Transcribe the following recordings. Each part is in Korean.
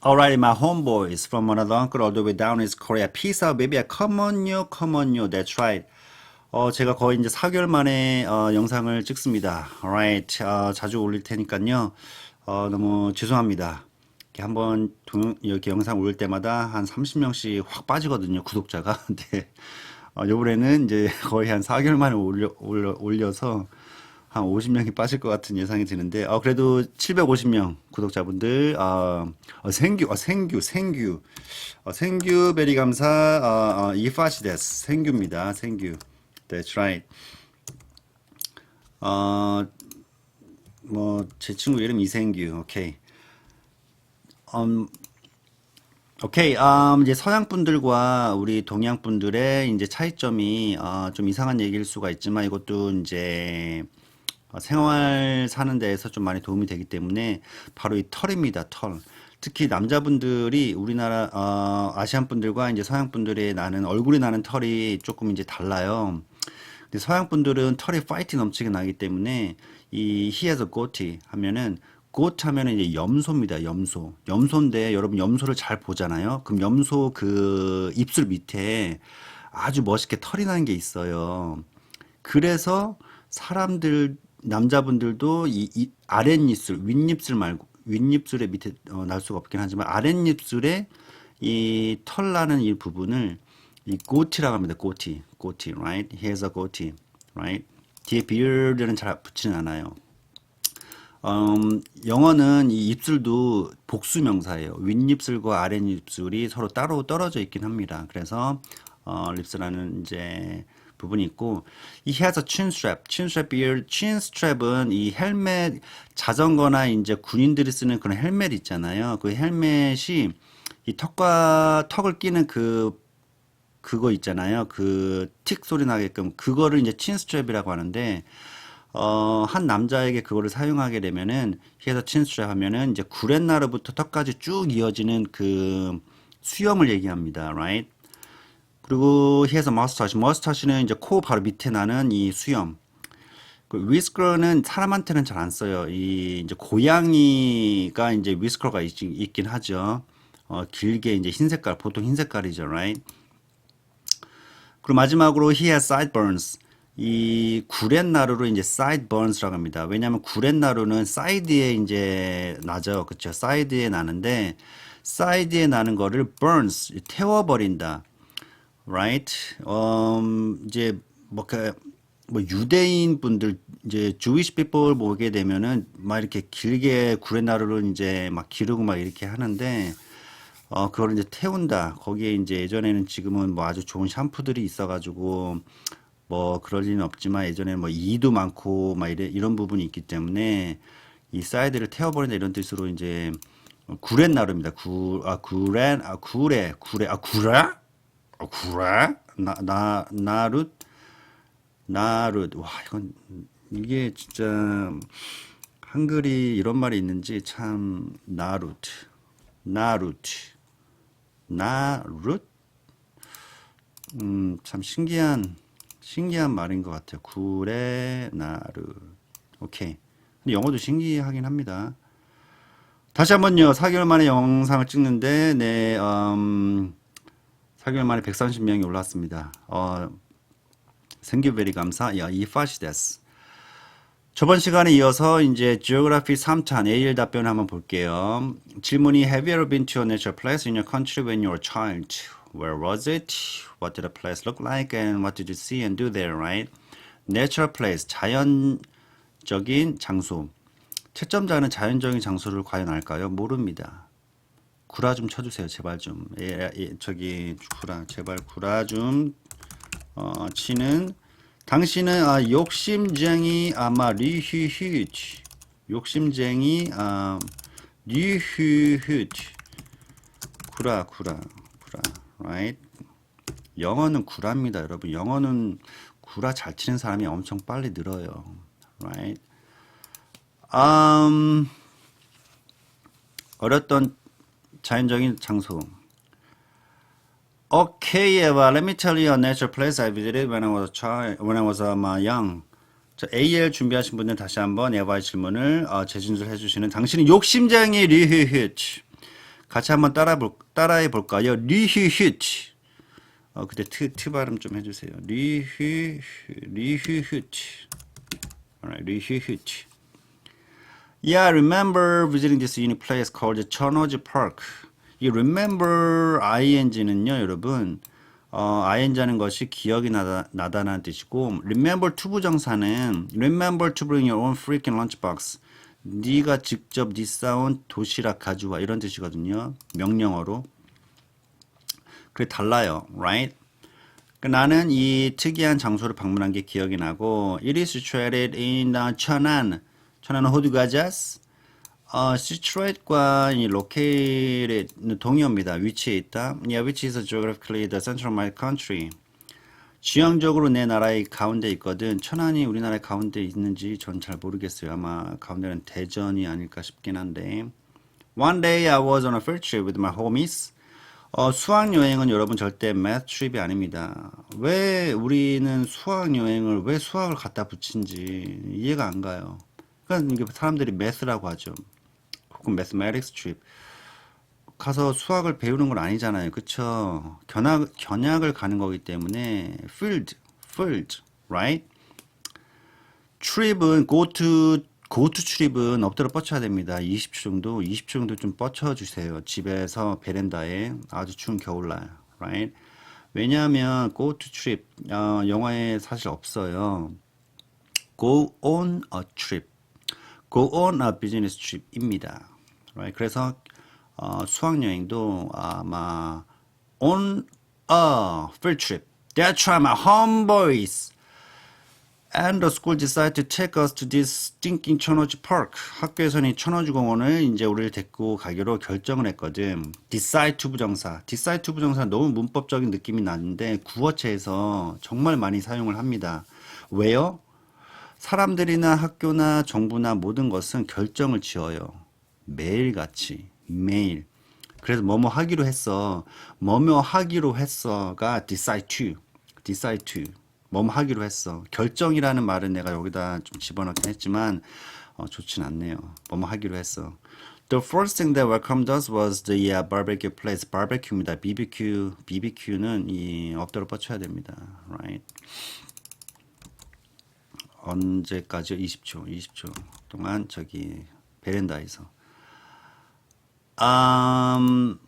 Alright, my homeboys from another uncle all the way down is Korea. Peace out, baby. Come on, you, come on, you. That's right. 어, 제가 거의 이제 4개월 만에 어, 영상을 찍습니다. Alright, 어, 자주 올릴 테니까요. 어, 너무 죄송합니다. 이렇게 한번 동, 이렇게 영상 올릴 때마다 한 30명씩 확 빠지거든요, 구독자가. 근데 어, 요번에는 이제 거의 한 4개월 만에 올려, 올려, 올려서 한 50명이 빠질 것 같은 예상이 드는데, 어, 그래도 750명 구독자분들, 어, 어, 생규, 어, 생규, 생규, 어, 생규 베리 감사, 어, 어, 이파시데스, 생규입니다, 생규. That's right. 어, 뭐, 제 친구 이름 이생규, 오케이. 음, 오케이, 음, 이제 서양 분들과 우리 동양 분들의 이제 차이점이 어, 좀 이상한 얘기일 수가 있지만 이것도 이제 어, 생활 사는 데에서 좀 많이 도움이 되기 때문에 바로 이 털입니다, 털. 특히 남자분들이 우리나라 어, 아시안 분들과 이제 서양 분들의 나는 얼굴이 나는 털이 조금 이제 달라요. 근데 서양 분들은 털이 파이트 넘치게 나기 때문에 이 a goatee 하면은 goat 하면은 이제 염소입니다. 염소. 염소인데 여러분 염소를 잘 보잖아요. 그럼 염소 그 입술 밑에 아주 멋있게 털이 나는 게 있어요. 그래서 사람들 남자분들도 이, 이 아랫입술, 윗입술 말고 윗입술의 밑에 어, 날 수가 없긴 하지만 아랫입술에 이 털 나는 이 부분을 이 고티라고 합니다. 고티, 고티, right? He has a goatee, right? 뒤에 beard는 잘 붙지는 않아요. 음, 영어는 이 입술도 복수 명사예요. 윗입술과 아랫입술이 서로 따로 떨어져 있긴 합니다. 그래서 어, 립스라는 이제 부분이 있고 이 has a chin strap, chin strap chin strap은 이 헬멧 자전거나 이제 군인들이 쓰는 그런 헬멧 있잖아요. 그 헬멧이 이 턱과 턱을 끼는 그 그거 있잖아요. 그 틱 소리 나게끔 그거를 이제 친 스트랩이라고 하는데 어, 한 남자에게 그거를 사용하게 되면은 히에서 친 스트랩 하면은 이제 구렛나루부터 턱까지 쭉 이어지는 그 수염을 얘기합니다. right? 그리고 히에서 머스타치, 머스타치는 이제 코 바로 밑에 나는 이 수염. 그 위스커는 사람한테는 잘 안 써요. 이 이제 고양이가 이제 위스커가 있, 있긴 하죠. 어, 길게 이제 흰 색깔, 보통 흰 색깔이죠, right? 그리고 마지막으로 he has sideburns. 이 구렛나루로 이제 sideburns라고 합니다. 왜냐하면 구렛나루는 사이드에 이제 나죠. 그쵸? 사이드에 나는데 사이드에 나는 거를 burns 태워버린다. Right? 음, 이제 뭐, 그, 뭐 유대인 분들 이제 Jewish people 보게 되면은 막 이렇게 길게 구렛나루를 이제 막 기르고 막 이렇게 하는데 어, 그걸 이제 태운다. 거기에 이제 예전에는 지금은 뭐 아주 좋은 샴푸들이 있어가지고 뭐 그럴 리는 없지만 예전에는 뭐 이도 많고 막 이래, 이런 부분이 있기 때문에 이 사이드를 태워버린다 이런 뜻으로 이제 구렛나루입니다. 구, 아, 구렛, 아, 구레, 구레, 아, 구라? 아, 구라? 나, 나, 나룻? 나룻. 와, 이건, 이게 진짜, 한글이 이런 말이 있는지 참, 나룻. 나룻. 나룻? 음, 참 신기한, 신기한 말인 것 같아요. 구레, 나루. 오케이. 근데 영어도 신기하긴 합니다. 다시 한번요. 4개월 만에 영상을 찍는데, 네, 음, 4개월 만에 130명이 올랐습니다. 어, 생규베리 감사. 야, 이파시 데스. 저번 시간에 이어서 이제 Geography 3탄 A1 답변 한번 볼게요. 질문이 Have you ever been to a natural place in your country when you were a child? Where was it? What did the place look like? And what did you see and do there, right? Natural place, 자연적인 장소. 채점자는 자연적인 장소를 과연 알까요? 모릅니다. 구라 좀 쳐주세요, 제발 좀. 예, 예, 저기 구라, 제발 구라 좀 어, 치는. 당신은 아, 욕심쟁이 아마 리히히치. 욕심쟁이 아, 리히히치. 구라, 구라, 구라, right? 영어는 구라입니다, 여러분. 영어는 구라 잘 치는 사람이 엄청 빨리 늘어요, right? 음, 어렸던 자연적인 장소. Okay, Eva, let me tell you a natural place I visited when I was a child, when I was um, young. 자, AL 준비하신 분들 다시 한번 에바의 질문을 어, 재진술 해 주시는 당신은 욕심쟁이 리히히치. 같이 한번 따라 볼 따라해 볼까요? 리히히치. 어 그때 트, 트 발음 좀 해주세요. 리히 리히히치. 리히히치. Yeah, I remember visiting this unique place called 천호지 Park. 이 remember ing는요, 여러분. 어, ing 하는 것이 기억이 나다, 나다라는 뜻이고 remember to 부정사는 remember to bring your own freaking lunchbox. 네가 직접 네 싸온 도시락 가져와 이런 뜻이거든요. 명령어로. 그게 달라요. right? 그 나는 이 특이한 장소를 방문한 게 기억이 나고 It is situated in uh, 천안. 천안은 호두 과자스. 어, 이 located 동의어입니다. 위치에 있다. Yeah, which is geographically the center of my country. 지형적으로 내 나라의 가운데 있거든. 천안이 우리나라의 가운데 있는지 전 잘 모르겠어요. 아마 가운데는 대전이 아닐까 싶긴 한데. One day I was on a field trip with my homies. 어, 수학 여행은 여러분 절대 math trip이 아닙니다. 왜 우리는 수학 여행을 왜 수학을 갖다 붙인지 이해가 안 가요. 그러니까 사람들이 math라고 하죠. 혹은 mathematics. 가서 수학을 배우는 건 아니잖아요. 그쵸? 견학, 견학을 가는 거기 때문에 field, field, right? trip은 go to trip은 엎드려 뻗쳐야 됩니다. 20초 정도, 20초 정도 좀 뻗쳐 주세요. 집에서 베란다에 아주 추운 겨울날, right? 왜냐하면 to trip, 어, 영화에 사실 없어요. go on a trip, go on a business trip입니다. right? 그래서 어, 수학 여행도 아마 on a field trip. That's right, my homeboys. And the school decided to take us to this stinking 천호지 park. 학교에서는 이 천호지 공원을 이제 우리를 데리고 가기로 결정을 했거든. decide to 부정사. decide to 부정사 너무 문법적인 느낌이 나는데 구어체에서 정말 많이 사용을 합니다. 왜요? 사람들이나 학교나 정부나 모든 것은 결정을 지어요. 매일같이 매일. 그래서 뭐뭐 하기로 했어. 뭐뭐 하기로 했어가 decide to. decide to. 뭐뭐 하기로 했어. 결정이라는 말은 내가 여기다 좀 집어넣긴 했지만 어, 좋진 않네요. 뭐뭐 하기로 했어. The first thing that welcomed us was the uh, barbecue place. barbecue입니다. BBQ. BBQ는 이 엎드려 뻗쳐야 됩니다. Right? 언제까지요? 20초. 20초 동안 저기 베란다에서 음,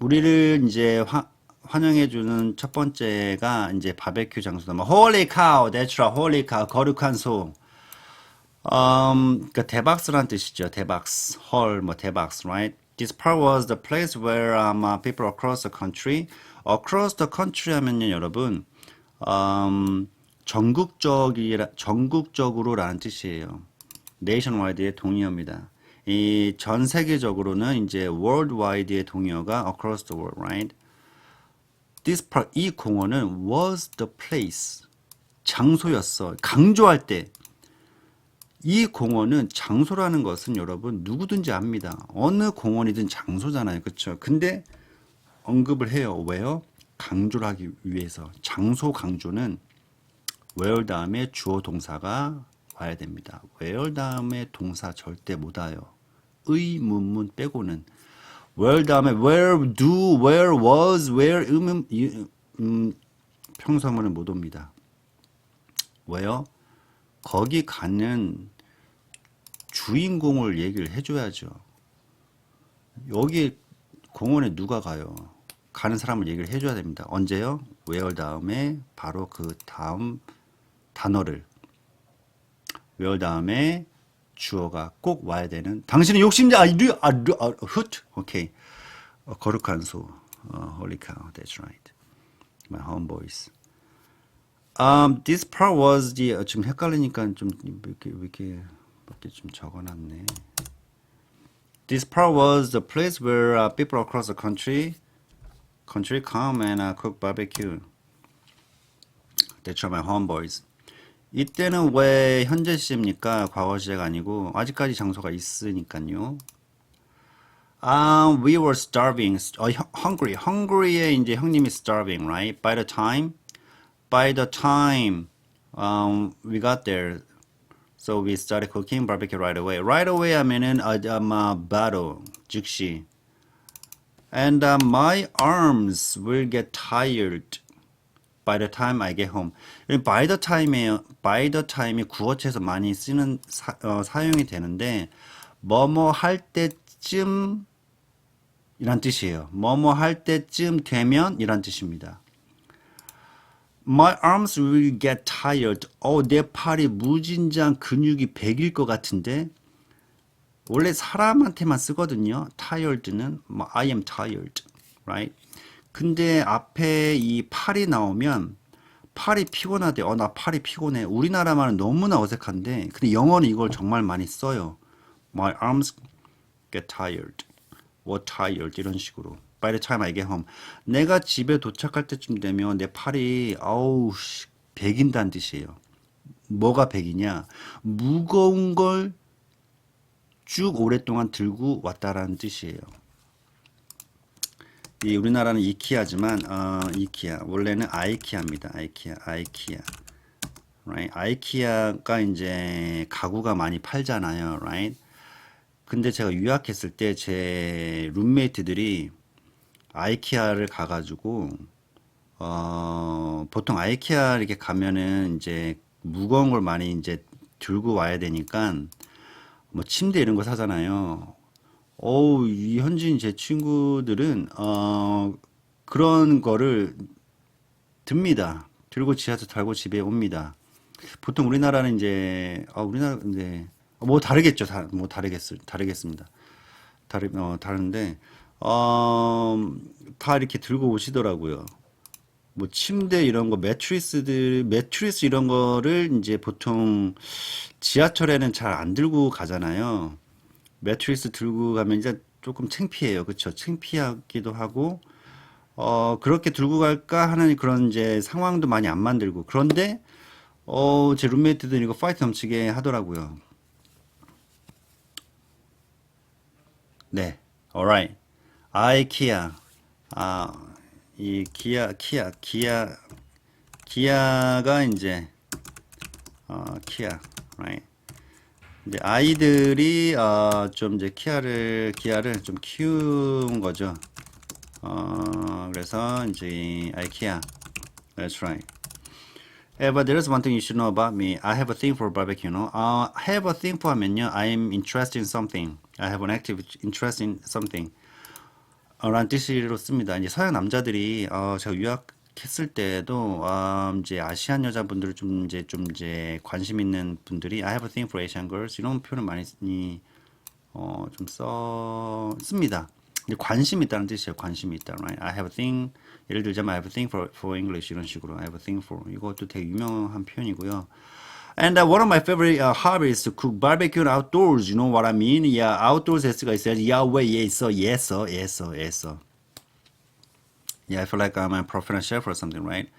우리를 이제 화, 환영해주는 첫 번째가 이제 바베큐 장소다. 뭐, holy cow, that's right, holy cow, 거룩한 소. 음, 그 대박스란 뜻이죠. 대박스, 헐, 뭐 대박스, right? This part was the place where um, uh, people across the country, across the country 하면요, 여러분, 음, 전국적이라, 전국적으로라는 뜻이에요. nationwide의 동의어입니다. 이 전 세계적으로는 이제 worldwide의 동의어가 across the world, right? This part, 이 공원은 was the place. 장소였어. 강조할 때. 이 공원은 장소라는 것은 여러분 누구든지 압니다. 어느 공원이든 장소잖아요. 그렇죠? 근데 언급을 해요. 왜요? 강조를 하기 위해서. 장소 강조는 where 다음에 주어 동사가 와야 됩니다. where 다음에 동사 절대 못 와요. 의문문 빼고는 where 다음에 where do, where was, where 음, 음, 음 평서문은 못 옵니다. 왜요? 거기 가는 주인공을 얘기를 해줘야죠. 여기 공원에 누가 가요? 가는 사람을 얘기를 해줘야 됩니다. 언제요? where 다음에 바로 그 다음 단어를 where 다음에 주어가 꼭 와야 되는 당신은 욕심자 아르 아르 훗 오케이 어, 거룩한 소 어, holy cow that's right my homeboys um this part was the 어, 지금 헷갈리니까 좀 이렇게 이렇게 이렇게 좀 적어놨네 this part was the place where uh, people across the country country come and uh, cook barbecue that's right my homeboys 이때는 왜 현재 시제입니까? 과거 시제가 아니고 아직까지 장소가 있으니까요. Um, we were starving. 어, hungry. Hungry에 이제 형님이 starving, right? By the time, by the time um, we got there, so we started cooking barbecue right away. Right away 하면은 아마 바로 즉시 And uh, my arms will get tired by the time I get home. by the time에요. by the time이 구어체에서 많이 쓰는 사, 어, 사용이 되는데 뭐뭐 할 때쯤 이란 뜻이에요. 뭐뭐 할 때쯤 되면 이란 뜻입니다. My arms will get tired. 어, 내 팔이 무진장 근육이 백일 것 같은데 원래 사람한테만 쓰거든요. tired는 뭐 I am tired, right? 근데 앞에 이 팔이 나오면 팔이 피곤하대. 어, 나 팔이 피곤해. 우리나라 말은 너무나 어색한데, 근데 영어는 이걸 정말 많이 써요. My arms get tired. or tired 이런 식으로. By the time I get home. 내가 집에 도착할 때쯤 되면 내 팔이 아우 씨, 백인다는 뜻이에요. 뭐가 백이냐? 무거운 걸 쭉 오랫동안 들고 왔다라는 뜻이에요. 이 우리나라는 이키아지만 어, 이키아 원래는 아이키아입니다. 아이키아, 아이키아. right? 아이키아가 이제 가구가 많이 팔잖아요, right? 근데 제가 유학했을 때 제 룸메이트들이 아이키아를 가가지고 어, 보통 아이키아 이렇게 가면은 이제 무거운 걸 많이 이제 들고 와야 되니까 뭐 침대 이런 거 사잖아요. 어우, 이 현지인 제 친구들은 어 그런 거를 듭니다. 들고 지하철 타고 집에 옵니다. 보통 우리나라는 이제 아 우리나라 이제 뭐 다르겠죠. 다, 뭐 다르겠 다르겠습니다. 다르 어 다른데 어 다 이렇게 들고 오시더라고요. 뭐 침대 이런 거 매트리스들 매트리스 이런 거를 이제 보통 지하철에는 잘 안 들고 가잖아요. 매트리스 들고 가면 이제 조금 창피해요. 그쵸? 창피하기도 하고 어 그렇게 들고 갈까 하는 그런 이제 상황도 많이 안 만들고 그런데 어 제 룸메이트들이 이거 파이트 넘치게 하더라고요. 네, alright. 아이키아 아이 기아 키아 기아 기아가 이제 어 키아 right 이제 아이들이 어, 좀 이제 키아를 기아를 좀 키운 거죠. 어, 그래서 이제 아이키아. That's right. Yeah, but there's one thing you should know about me. I have a thing for barbecue, no? Uh, have a thing for 하면요. I'm interested in something. I have an active interest in something. 어, 라는 뜻으로 씁니다. 이제 서양 남자들이 어, 제가 유학 했을 때도 어, 이제 아시안 여자분들을 좀 이제 좀 이제 관심 있는 분들이 I have a thing for Asian girls 이런 표현을 많이 어, 좀 써 씁니다. 근데 관심이 있다는 뜻이에요. 관심이 있다. Right? I have a thing 예를 들자면 I have a thing for for English 이런 식으로 I have a thing for 이것도 되게 유명한 표현이고요. And uh, one of my favorite uh, hobbies is to cook barbecue outdoors. You know what I mean? Yeah, outdoors S가 있어야지. 예, 있어? yes, yes, yes. Yeah, I feel like I'm a professional chef or something, right?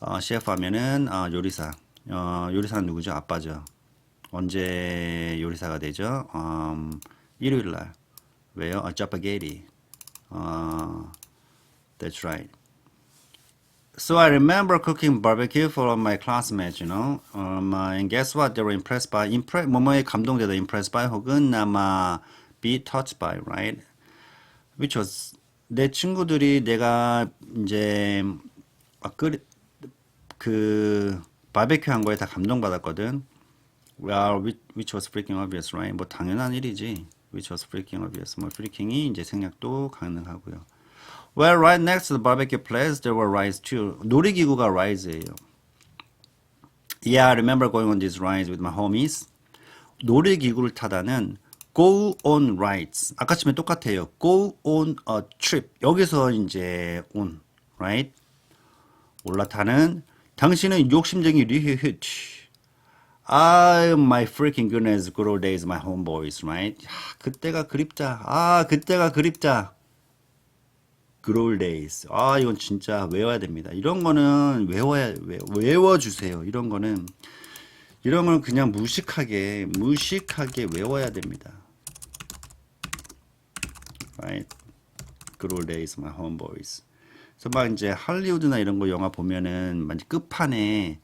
어, 셰프 하면은 어, 요리사. 어, 요리사는 누구죠? 아빠죠. 언제 요리사가 되죠? 음, 일요일 날. 왜요? 어, 짜파게티. 어, that's right. So I remember cooking barbecue for my classmates, you know. Um, uh, and guess what? They were impressed by, impress, 뭐뭐에 감동되다, impressed by 혹은 아마 be touched by, right? Which was 내 친구들이 내가 이제 막 끓, 그 바베큐 한 거에 다 감동받았거든. Well, which was freaking obvious, right? 뭐 당연한 일이지. Which was freaking obvious. 뭐 freaking이 이제 생략도 가능하고요. Well, right next to the barbecue place, there were rides too. 놀이기구가 ride예요. Yeah, I remember going on these rides with my homies. 놀이기구를 타다는 go on rides. 아까처럼 똑같아요. go on a trip. 여기서 이제 on, right? 올라타는 당신은 욕심쟁이 리히히치. 아, my freaking goodness, good old days, my homeboys, right? 야, 그때가 그립다. 아, 그때가 그립다. good old days. 아, 이건 진짜 외워야 됩니다. 이런 거는 외워야, 외, 외워주세요. 이런 거는, 이런 건 그냥 무식하게, 무식하게 외워야 됩니다. Right? Good old days, my homeboys. 그래서 막 이제 할리우드나 이런 거 영화 보면은 막 끝판에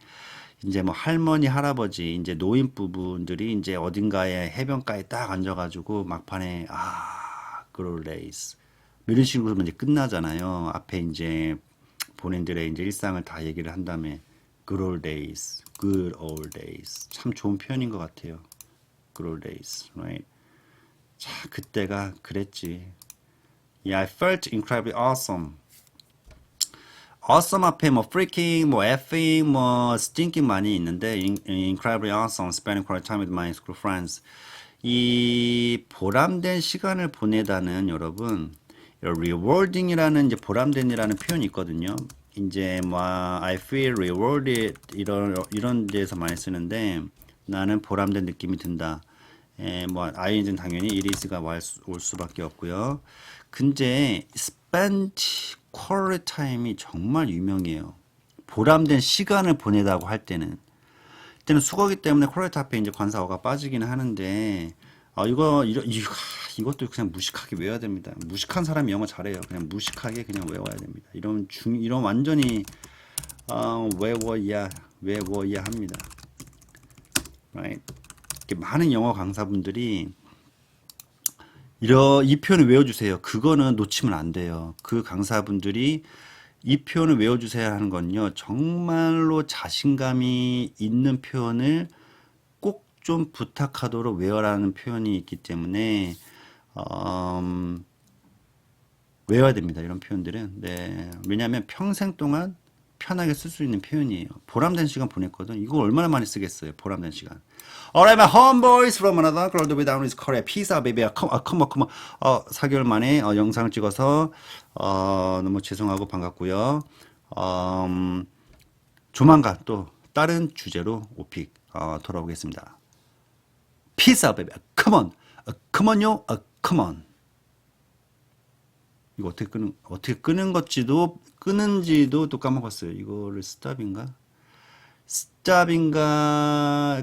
이제 뭐 할머니, 할아버지, 이제 노인 부부들이 이제 어딘가에 해변가에 딱 앉아가지고 막판에 아, days. 뭐 이런 식으로 이제 끝나잖아요. 앞에 이제 본인들의 이제 일상을 다 얘기를 한 다음에 days, good old days 참 좋은 표현인 것 같아요. good old right? 자 그때가 그랬지. Yeah, I felt incredibly awesome. awesome 앞에 뭐 freaking, 뭐 effing, 뭐 stinking 많이 있는데 in- incredibly awesome spending quality time with my school friends. 이 보람된 시간을 보내다는 여러분 rewarding이라는 이제 보람된이라는 표현이 있거든요. 이제 뭐 I feel rewarded 이런 이런 데서 많이 쓰는데 나는 보람된 느낌이 든다. 에, 뭐 ing는 당연히 is가 올, 수, 올 수밖에 없고요. 근데 spent quality time이 정말 유명해요. 보람된 시간을 보내다고 할 때는 때는 수거기 때문에 퀄리티 앞에 이제 관사어가 빠지기는 하는데 아 이거 이거 이것도 그냥 무식하게 외워야 됩니다. 무식한 사람이 영어 잘해요. 그냥 무식하게 그냥 외워야 됩니다. 이런 중 이런 완전히 어, 외워야 외워야 합니다. right? 이렇게 많은 영어 강사분들이 이러 이 표현을 외워주세요. 그거는 놓치면 안 돼요. 그 강사분들이 이 표현을 외워주세요 하는 건요. 정말로 자신감이 있는 표현을 꼭 좀 부탁하도록 외워라는 표현이 있기 때문에 음, 외워야 됩니다. 이런 표현들은. 네. 왜냐하면 평생 동안 편하게 쓸 수 있는 표현이에요. 보람된 시간 보냈거든. 이거 얼마나 많이 쓰겠어요. 보람된 시간. Alright, my homeboys from another girl to be down is Korea. Out, baby. Come on, come on, come on. 어, 4개월 만에 어, 영상을 찍어서 어, 너무 죄송하고 반갑고요. 음, 조만간 또 다른 주제로 오픽 어, 돌아오겠습니다. Out, baby. Come on. 어, come on요. 어, come on. 이거 어떻게 끄는 어떻게 끄는 것지도 끄는지도 또 까먹었어요. 이거를 스탑인가? 스탑인가